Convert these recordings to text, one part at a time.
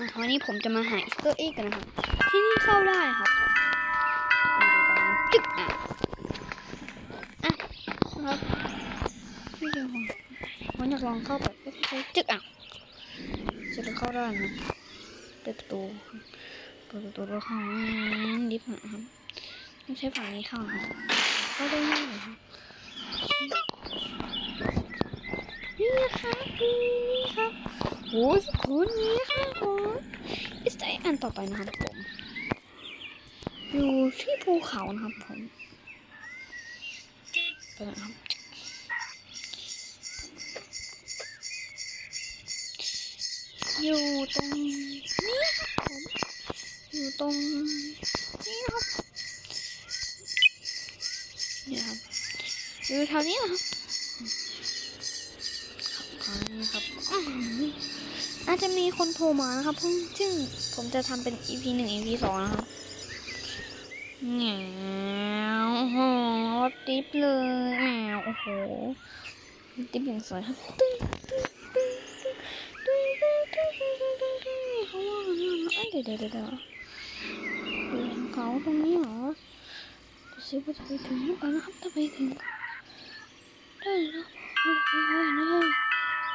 อะวันนี้ผมจะมาหาอีสเตอร์เอ็กกันนะครับ ที่นี่เข้าได้ครับมาดูกันนะจึ๊กอะอะครับไม่เจอผมผมอยากลองเข้าไปใช้จึ๊กอะจะได้เข้าได้นะเปิดประตูเปิดประตูแล้วเข้าลิฟต์นะครับต้องใช้ฝั่งนี้เข้าครับเข้าได้ง่ายเลยครับนี่ครับนี่ครับ โอ้ยคุณนี่ค่ะผมอิสไออันต่อไปนะครับผม อยู่ที่ภูเขานะครับผมไปนะครับอยู่ตรงนี้ครับผมอยู่ตรงนี้ครับเนี่ยครับอยู่แถวนี้นะครับ ครับครับ จจะมีคนโทรมานะครับซึ่งผมจะทำเป็น EP หนึ่ง EP สองนะครับแง่โอ้โหติ๊บเลยแหมโอ้โหติ๊บอย่างสวยครับตึ้งตึ้งตึ้งตึ้งตึ้งตึ้งตึ้งตึ้งตึ้งตึ้งนี่เขาว่ากันนะเอ้ยเดี๋ยวเดี๋ยวเดี๋ยวเดี๋ยวดูเขาตรงนี้เหรอดูสิว่าจะไปถึงหรือเปล่านะครับถ้าไปถึงได้เลยนะเฮ้ยเฮ้ยเฮ้ยนะ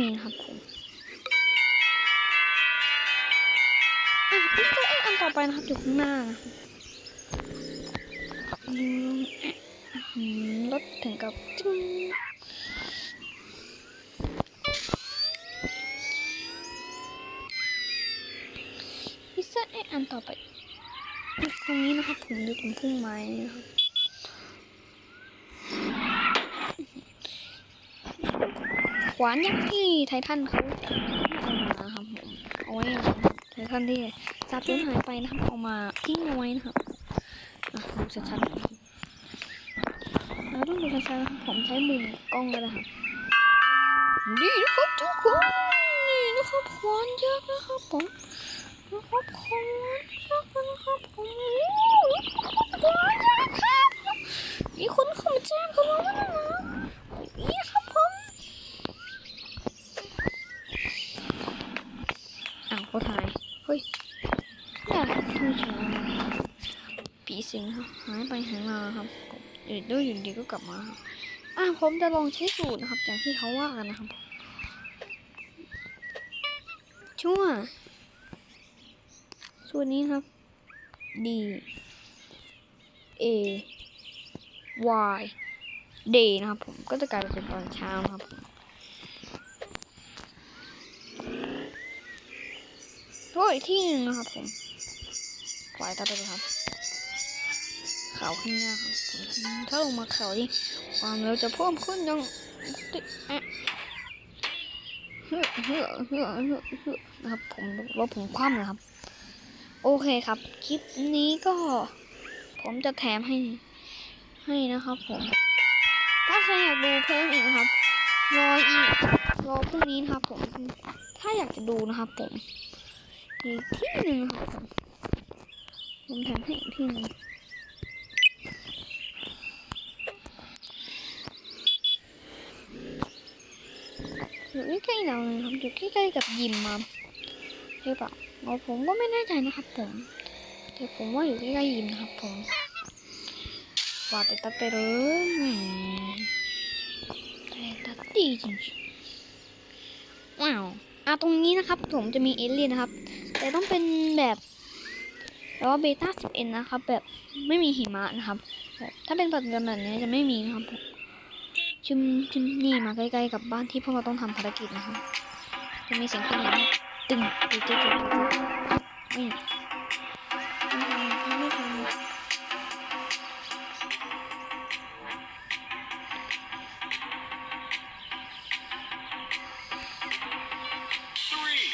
ไม่มีนะครับผมอะอีกตัวเอ็อันต่อไปนะครับอยู่ข้างหน้านะครับอืมอืมรถถึงกับจึ้งพิซซ่าเอ็กอันต่อไปตรงนี้นะครับผมอยู่ตรงพุ่งไม้นี่นะครับ วานยักษ์ที่ไททันเขาเอามาครับผมเอาไว้นะไททันที่สาบสูญหายไปนะครับเอามาทิ้งเอาไว้นะครับดูชัดๆนะครับเราต้องดูชัดๆนะครับผมใช้มุมกล้องเลยนะครับนี่นะครับทุกคนนี่นะครับขวานยักษ์นะครับผมนะครับขวานยักษ์นะครับผมขวานยักษ์ครับมีคนเข้ามาแจ้งเขาแล้วนะนี่ครับผม อ้าวเขาถ่าย เฮ้ยอยากผู้ชายผีสิงครับหายไปหายมาครับ อยู่ดีอยู่ดีก็กลับมาอะผมจะลองใช้สูตรนะครับ อย่างที่เขาว่ากันนะครับ ชั่วส่วนนี้ครับ D A Y Day นะครับผมก็จะกลายเป็นตอนเช้านะครับก็อีกที่หนึ่งนะครับผมปล่อยต่อไปเลยครับ เขาข้างหน้าถ้าลงมาเขาที่ความเร็วจะเพิ่มขึ้นยังเฮ้อเฮ้อเฮ้อเฮ้อเฮ้อนะครับผมว่าผมคว่ำนะครับ โอเคครับ คลิปนี้ก็ ผมจะแถมให้ ให้นะครับผม ถ้าใครอยากดูเพิ่มอีกนะครับ รออีก รอพรุ่งนี้นะครับผม ถ้าอยากจะดูนะครับผม อีกที่หนึ่งครับผมผมแถมให้อีกที่หนึ่ง อยู่ใกล้ๆเราเลยครับอยู่ใกล้ๆกับยิมมาหรือเปล่าเอาผมก็ไม่แน่ใจนะครับผมแต่ผมว่าอยู่ใกล้ๆยิมนะครับผมว่าแต่ตัดไปเลยแต่ตัดดีจริงๆว้าวอะตรงนี้นะครับ ผมจะมีเอเลี่ยนนะครับ แต่ต้องเป็นแบบแล้วว่าเบต้าสิบเอ็นนะครับ แบบไม่มีหิมะนะครับแบบถ้าเป็นปัจจุบันแบบนี้จะไม่มีนะครับผม ชุมชุมนี่มาใกล้ๆกับบ้านที่พวกเราต้องทำภารกิจนะครับจะมีเสียงเพลงอย่างนี้ตึงตึงตึงตึงตึงนี่ไม่ทำไม่ทำ Three,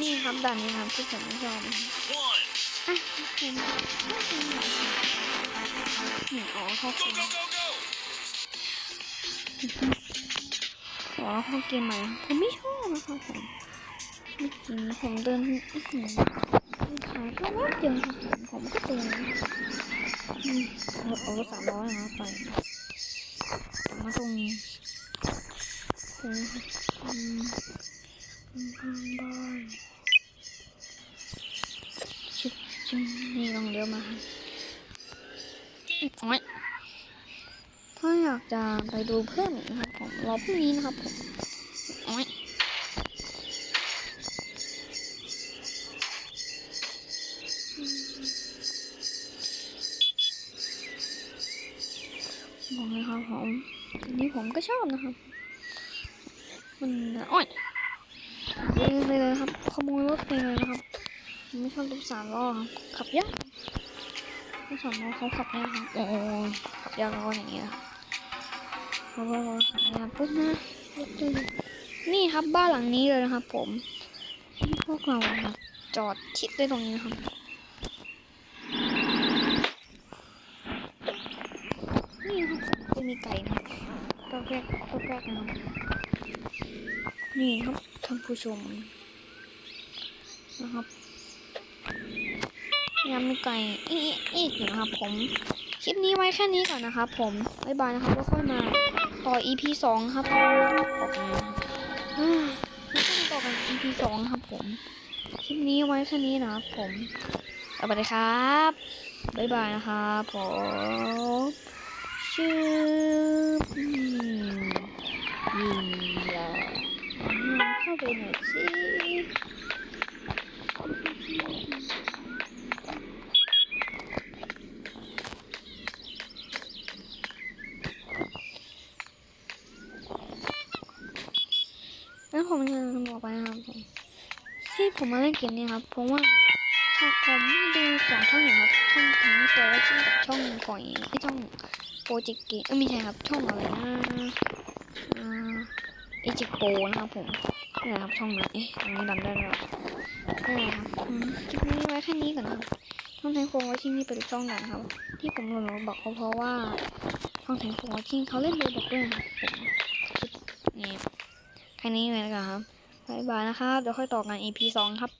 นี่ครับด่านนี้ครับที่ผมไม่ชอบนะครับ One. อะผมนี่อ๋อเข้าเก Go, ม go, go, go. อ๋อเข้าเกมใหม่ผมไม่ชอบนะครับผมเมื่อกี้ผมเดินหือขายแค่แป๊บเดียวครับผมผมก็เดินอืมรถโอ้สามร้อยนะไปมาตรงนี้โอ้อืมข้างบ้านชิบชิบนี่ลองเลี้ยวมาโอ้ย ถ้าอยากจะไปดูเพื่อนอีกนะครับผมรอพรุ่งนี้นะครับผมโอ้ยบอกเลยครับผมอันนี้ผมก็ชอบนะครับมันโอ้ยเองไปเลยครับ ขโมยรถไปเลยนะครับผมไม่ชอบรถสามล้อครับขับยากรถสามล้อเขาขับยากครับโอ้ยขับยากแล้วก็อย่างเงี้ยครับ เพราะว่าเราขับยากปุ๊บนะนี่ครับบ้านหลังนี้เลยนะครับ ผมพวกเราจอดชิดได้ตรงนี้นะครับนี่ครับจะมีไก่นะครับก็แกล้ก็แกล้นะนี่ครับท่านผู้ชมนะครับยังมีไก่อีกอีกนะครับ ผมคลิปนี้ไว้แค่นี้ก่อนนะครับ ผมบ๊ายบายนะครับแล้วค่อยมา ต่อ EP สองครับออกมาอ่าแล้วก็มาต่อกัน EP สองครับผมคลิปนี้ไว้แค่นี้นะครับผมสวัสดีครับ บ๊ายบายนะครับผมชื่อยิงยาเข้าไปหน่อยสิแล้วผมจะบอกไปนะครับผมที่ ผมมาเล่นเกมนี้ครับเพราะว่าช่องผมดูสองช่องอยู่ครับช่องทั้งโฟร์ช่องกับช่องก่อยไอช่องโปรเจกต์เกมเอ้ยไม่ใช่ครับช่องอะไรนะอ่าเอจิโปนะครับผมนี่แหละครับช่องนั้นเอ๊ะอันนี้ดันได้แล้วนี่แหละครับคลิปนี้ไว้แค่นี้ก่อนนะครับช่องแทงโฟงว้ที่นี่เป็นช่องดันครับ ที่ผมลงบอกเขาเพราะว่าช่องแทงโฟงว้ที่เขาเล่นโดบอกด้วยครับผมนี่แค่นี้เลยนะครับ บายบายนะครับ เดี๋ยวค่อยต่อกัน EP สองครับ